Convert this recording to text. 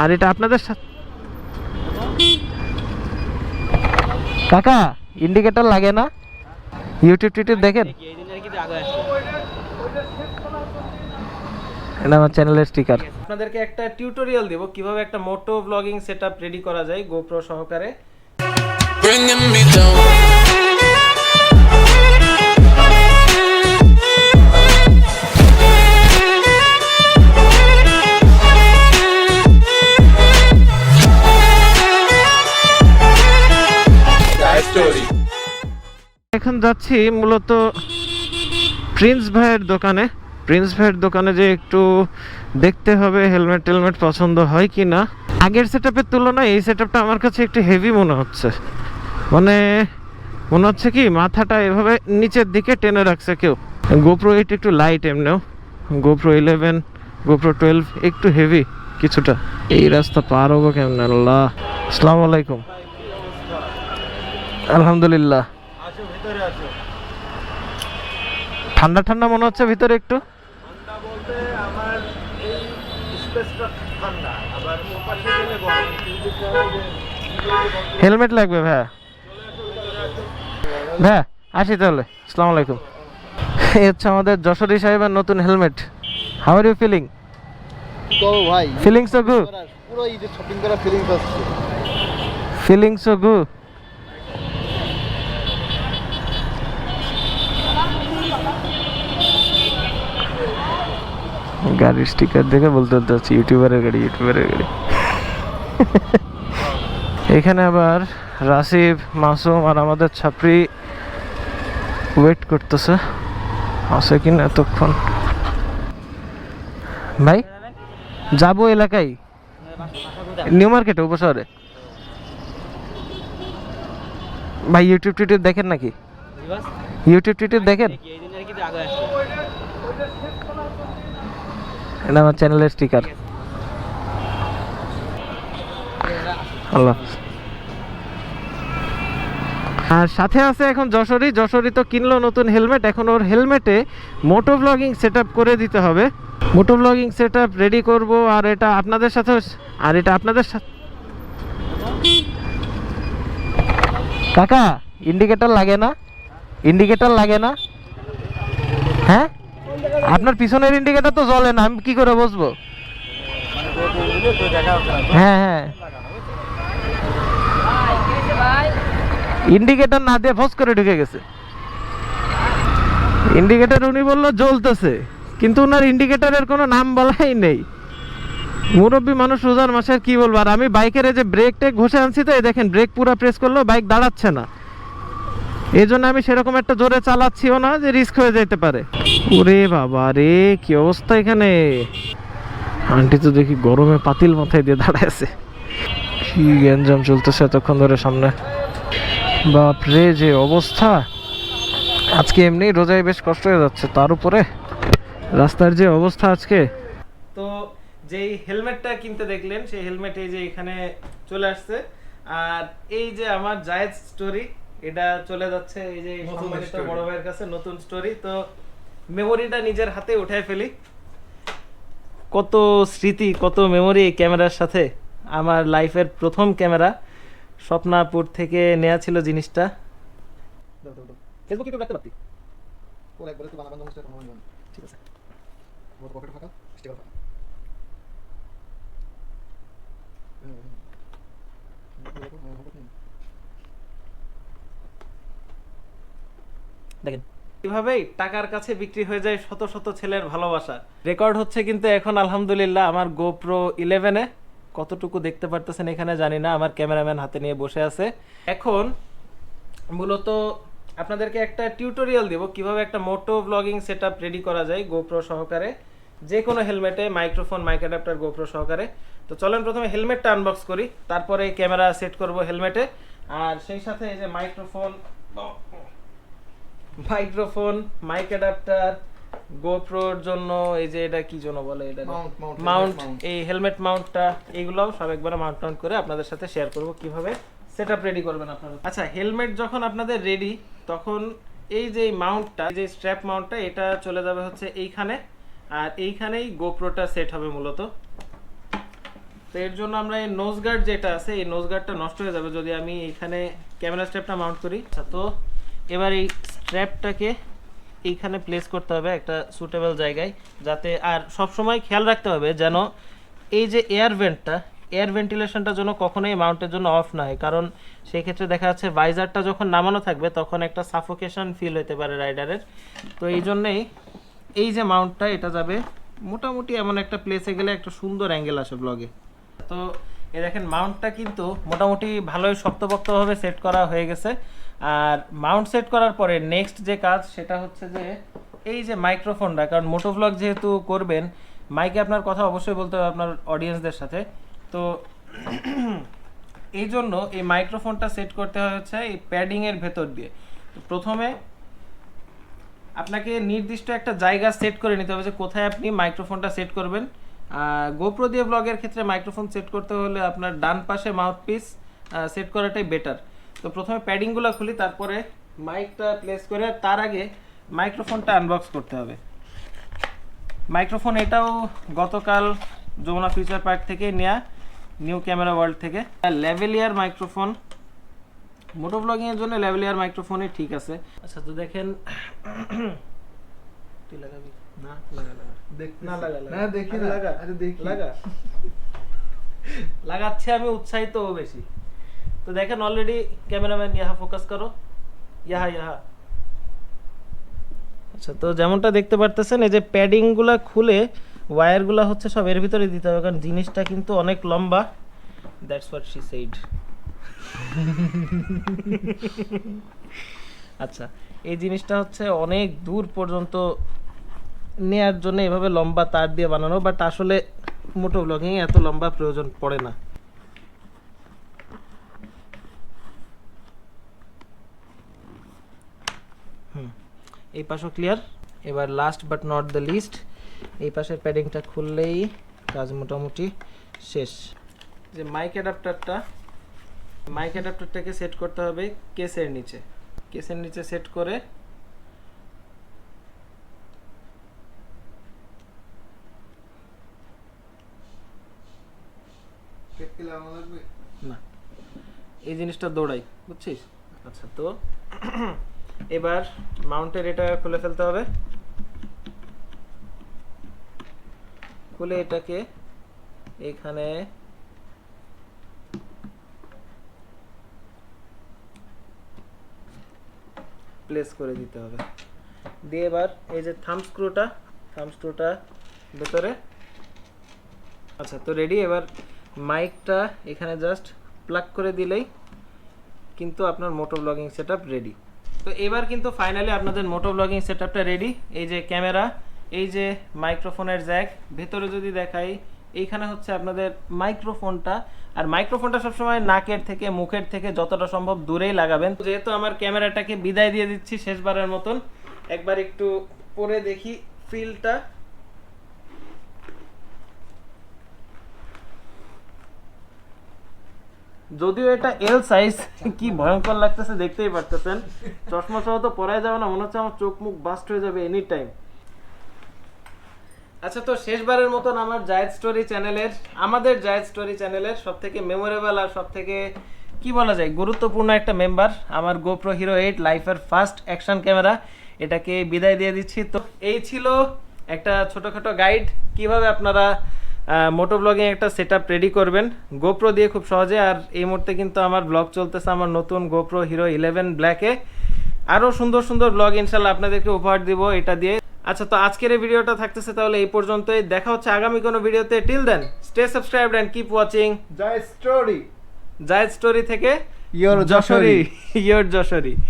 আর এটা আপনাদের সাথে কাকা ইন্ডিকেটর লাগে না? ইউটিউব টিউটিউব দেখেন? এটা আমার চ্যানেলের স্টিকার আপনাদেরকে একটা টিউটোরিয়াল দেব কীভাবে একটা মোটো ব্লগিং সেটআপ রেডি করা যায় গোপ্রো সহকারে। Bringing me down. এখন যাচ্ছি মূলত প্রিন্স ভাইয়ের দোকানে। প্রিন্স ভাইয়ের দোকানে যে একটু দেখতে হবে হেলমেট টেলমেট পছন্দ হয় কি না। আগের সেটআপের তুলনায় এই সেটআপটা আমার কাছে একটু হেভি মনে হচ্ছে। মানে মনে হচ্ছে কি মাথাটা এভাবে নিচের দিকে টেনে রাখছে কেউ। গোপ্রো এইট একটু লাইট এমনিও। গোপ্রো ইলেভেন গোপ্রো টুয়েলভ একটু হেভি কিছুটা। এই রাস্তা পার হব কেমন, আল্লাহ। আসসালামু আলাইকুম। আলহামদুলিল্লাহ। ঠান্ডা ঠান্ডা মনে হচ্ছে ভিতরে একটু? হেলমেট লাগবে ভাইয়া। ভাইয়া আসি তাহলে। আসসালামু আলাইকুম। এই হচ্ছে আমাদের যশোরী সাহেবের নতুন helmet. How are you feeling তো ভাই ফিলিং সো গুড পুরো ঈদের শপিং করা ফিলিংস আসছে। ফিলিং সো গুড গাড়ির স্টিকার দেখে বলতে বলতে হচ্ছে ইউটিউবারের গাড়ি ইউটিউবারের গাড়ি। এখানে আবার রাসিব মাসুম আর আমাদের ছাপড়ি ওয়েট করতেছে। আছে কিনা এতক্ষণ? ভাই যাব এলাকায়? নিউ মার্কেটে উপশহরে ভাই ইউটিউব টিউটিউব দেখেন নাকি? ইউটিউব টিউটিউব দেখেন? এটা আমার চ্যানেলের স্টিকার আল্লাহ। আর সাথে আছে এখন যশোরী। যশোরী তো কিনলো নতুন হেলমেট এখন ওর হেলমেটে মোটো ব্লগিং সেট করে দিতে হবে। মোটো ব্লগিং সেট রেডি করব। আর এটা আপনাদের সাথে আর এটা আপনাদের সাথে কাকা ইন্ডিকেটর লাগে না? ইন্ডিকেটর লাগে না? হ্যাঁ? আপনার পিছনের ইন্ডিকেটর তো জ্বলে না, আমি কি করে বসবো? হ্যাঁ হ্যাঁ। ইন্ডিকেটর না দিয়ে ফস করে ঢুকে গেছে। ইন্ডিকেটর উনি বলল জ্বলতেছে, কিন্তু ওনার ইন্ডিকেটারের কোনো নাম বলাই নেই। মুরব্বী মানুষ রোজার মাসে আর কি বলব, আর আমি বাইকের যে ব্রেক টেক ঘষে আনছি তো দেখেন ব্রেক পুরো প্রেস করল বাইক দাঁড়াচ্ছে না। এই জন্য আমি সেরকম একটা জোরে চালাচ্ছিও না যে রিস্ক হয়ে যেতে পারে। ওরে বাবা রে, কি অবস্থা এখানে? আন্টি তো দেখি গরমে পাতিল মাথায় দিয়ে দাঁড়ায় আছে। কি গ্যাঞ্জাম চলতেছে এতক্ষণ ধরে সামনে। বাপ রে, যে অবস্থা। আজকে এমনি রোজায় বেশ কষ্ট হয়ে যাচ্ছে, তার উপরে রাস্তার যে অবস্থা আজকে। তো যেই হেলমেটটা কিনতে দেখলেন, সেই হেলমেট এই যে এখানে চলে আসছে। আর এই যে আমার জায়েদ স্টোরি এটা চলে যাচ্ছে এই যে সম্মানিত বড় ভাইয়ের কাছে নতুন স্টোরি তো মেমোরিটা নিজের হাতে উঠায় ফেলি কত স্মৃতি কত মেমোরি ক্যামেরার সাথে আমার লাইফের প্রথম ক্যামেরা স্বপ্নাপুর থেকে নেওয়া ছিল জিনিসটা ফেসবুক রাখতে পারতি ওর একবারে তো বানাবান কোনো মনে ঠিক আছে ওর পকেটে ফাঁকা স্টিকার ফাঁকা দেখেন। এভাবেই টাকার কাছে বিক্রি হয়ে যায় শত শত ছেলের ভালোবাসা। রেকর্ড হচ্ছে কিন্তু এখন, আলহামদুলিল্লাহ, আমার গোপ্রো ইলেভেনে কতটুকু দেখতে পারতেছেন এখানে জানি না, আমার ক্যামেরাম্যান হাতে নিয়ে বসে আছে। এখন মূলত আপনাদেরকে একটা টিউটোরিয়াল দেব, কীভাবে একটা মোটো ব্লগিং সেটআপ রেডি করা যায় গোপ্রো সহকারে। যে কোনো হেলমেটে মাইক্রোফোন মাইক অ্যাডাপ্টার গোপ্রো সহকারে। তো চলেন প্রথমে হেলমেটটা আনবক্স করি, তারপরে ক্যামেরা সেট করব হেলমেটে। আর সেই সাথে এই যে মাইক্রোফোন মাইক্রোফোন মাইক অ্যাডাপ্টার গোপ্রোর জন্য এই যে এটা কি জন্য বলে এটা? মাউন্ট এই হেলমেট মাউন্টটা এইগুলোও সব একবারে মাউন্ট টাউন্ট করে আপনাদের সাথে শেয়ার করব কীভাবে সেটআপ রেডি করবেন আপনারা। আচ্ছা হেলমেট যখন আপনাদের রেডি তখন এই যে মাউন্টটা যে স্ট্র্যাপ মাউন্টটা এটা চলে যাবে হচ্ছে এইখানে আর এইখানেই গোপ্রোটা সেট হবে মূলত। তো এর জন্য আমরা এই নোজ গার্ড যেটা আছে এই নোজ গার্ডটা নষ্ট হয়ে যাবে যদি আমি এখানে ক্যামেরা স্ট্র্যাপটা মাউন্ট করি। আচ্ছা তো এবার এই স্ট্র্যাপটাকে এইখানে প্লেস করতে হবে একটা সুটেবল জায়গায়, যাতে আর সব সময় খেয়াল রাখতে হবে যেন এই যে এয়ার ভেন্টটা এয়ার ভেন্টিলেশনটা যেন কখনোই মাউন্টের জন্য অফ না হয় কারণ সেই ক্ষেত্রে দেখা যাচ্ছে ভাইজারটা যখন নামানো থাকবে, তখন একটা সাফোকেশন ফিল হতে পারে রাইডারের তো এই জন্যেই এই যে মাউন্টটা এটা যাবে মোটামুটি এমন একটা প্লেসে গেলে একটা সুন্দর অ্যাঙ্গেল আসে ব্লগে তো এ দেখেন মাউন্টটা কিন্তু মোটামুটি ভালোই শক্তপোক্তভাবে সেট করা হয়ে গেছে। আর মাউন্ট সেট করার পরে নেক্সট যে কাজ, সেটা হচ্ছে যে এই যে মাইক্রোফোনটা কারণ মোটো ভ্লগ যেহেতু করবেন মাইকে আপনার কথা অবশ্যই বলতে হবে আপনার অডিয়েন্সদের সাথে। তো এই জন্য এই মাইক্রোফোনটা সেট করতে হয় হচ্ছে এই প্যাডিংয়ের ভেতর দিয়ে। প্রথমে আপনাকে নির্দিষ্ট একটা জায়গা সেট করে নিতে হবে যে কোথায় আপনি মাইক্রোফোনটা সেট করবেন। গোপ্রো দিয়ে ব্লগের ক্ষেত্রে মাইক্রোফোন সেট করতে হলে আপনার ডান পাশে মাউথপিস সেট করাটাই বেটার তো প্রথমে প্যাডিংগুলো খুলি, তারপরে মাইকটা প্লেস করে তার আগে মাইক্রোফোনটা আনবক্স করতে হবে। মাইক্রোফোন এটাও গতকাল যমুনা ফিউচার পার্ক থেকে নেওয়া নিউ ক্যামেরা ওয়ার্ল্ড থেকে। লেভেলিয়ার মাইক্রোফোন মোটো ব্লগিং এর জন্য লেভেলিয়ার মাইক্রোফোনই ঠিক আছে। আচ্ছা তো দেখেন, তুই লাগাবি? না লাগা লাগা না লাগা লাগা। না, দেখি লাগা আরে দেখি। লাগা। লাগাচ্ছে আমি উৎসাহিত বেশি। তো দেখেন অলরেডি ক্যামেরাম্যান ইহা ফোকাস করো। ইহা ইহা আচ্ছা তো যেমনটা দেখতে পারতেছেন এই যে প্যাডিংগুলা খুলে ওয়্যারগুলা হচ্ছে সব এর ভিতরে দিতে হবে কারণ জিনিসটা কিন্তু অনেক লম্বা। দ্যাটস হোয়াট শি সেইড আচ্ছা এই জিনিসটা হচ্ছে অনেক দূর পর্যন্ত নেয়ার জন্য এভাবে লম্বা তার দিয়ে বানানো বাট আসলে মোটো ব্লগিং এত লম্বা প্রয়োজন পড়ে না। এই পাশও ক্লিয়ার এবার last but not the least এই পাশের প্যাডিংটা খুললেই কাজ মোটামুটি শেষ। যে মাইক অ্যাডাপ্টারটা মাইক অ্যাডাপ্টারটাকে সেট করতে হবে কেসের নিচে। কেসের নিচে সেট করে পেট কি লাগানো লাগবে না এই জিনিসটা দৌড়াই, বুঝছিস? আচ্ছা তো এবার মাউন্টের এটা খুলে ফেলতে হবে। খুলে এটাকে এখানে প্লেস করে দিতে হবে। দিয়ে এবার এই যে থাম স্ক্রুটা থাম স্ক্রুটা ভেতরে। আচ্ছা তো রেডি এবার মাইকটা এখানে জাস্ট প্লাগ করে দিলেই কিন্তু আপনার মোটো ব্লগিং সেট রেডি তো এবার কিন্তু ফাইনালি আপনাদের মোটো ব্লগিং সেট রেডি এই যে ক্যামেরা এই যে মাইক্রোফোনের জ্যাক ভেতরে যদি দেখাই, এইখানে হচ্ছে আপনাদের মাইক্রোফোনটা আর মাইক্রোফোনটা সবসময় নাকের থেকে, মুখের থেকে যতটা সম্ভব দূরেই লাগাবেন। যেহেতু আমার ক্যামেরাটাকে বিদায় দিয়ে দিচ্ছি শেষবারের মতন, একবার একটু পরে দেখি ফিলটা যদিও এটা এল সাইজ কি ভয়ঙ্কর লাগতেছে দেখতেই পারতেছেন। চশমা সহ তো পরাই যাবে না, মনে হচ্ছে আমার চোখ মুখ বাস্ট হয়ে যাবে এনি টাইম আচ্ছা তো শেষবারের মতন আমার জায়েদ স্টোরি চ্যানেলের আমাদের জায়েদ স্টোরি চ্যানেলের সব থেকে মেমোরেবল আর সব থেকে কি বলা যায়, গুরুত্বপূর্ণ একটা মেম্বার আমার গোপ্রো হিরো এইট লাইফের ফার্স্ট অ্যাকশন ক্যামেরা এটাকে বিদায় দিয়ে দিচ্ছি। তো এই ছিল একটা ছোটোখাটো গাইড কীভাবে আপনারা মোটো ব্লগিং একটা সেট আপ রেডি করবেন। গোপ্রো দিয়ে খুব সহজে আর এই মুহূর্তে কিন্তু আমার ব্লগ চলতেছে আমার নতুন গোপ্রো হিরো ইলেভেন ব্ল্যাকে আরও সুন্দর সুন্দর ব্লগ ইনশাল্লাহ আপনাদেরকে উপহার দিব এটা দিয়ে। আচ্ছা তো আজকের এই ভিডিওটা থাকতেছে তাহলে এই পর্যন্তই। দেখা হচ্ছে আগামী কোনো ভিডিওতে। Till then stay subscribed and keep watching Joy story Zayed story থেকে ইয়োর যশোরী ইয়োর যশোরী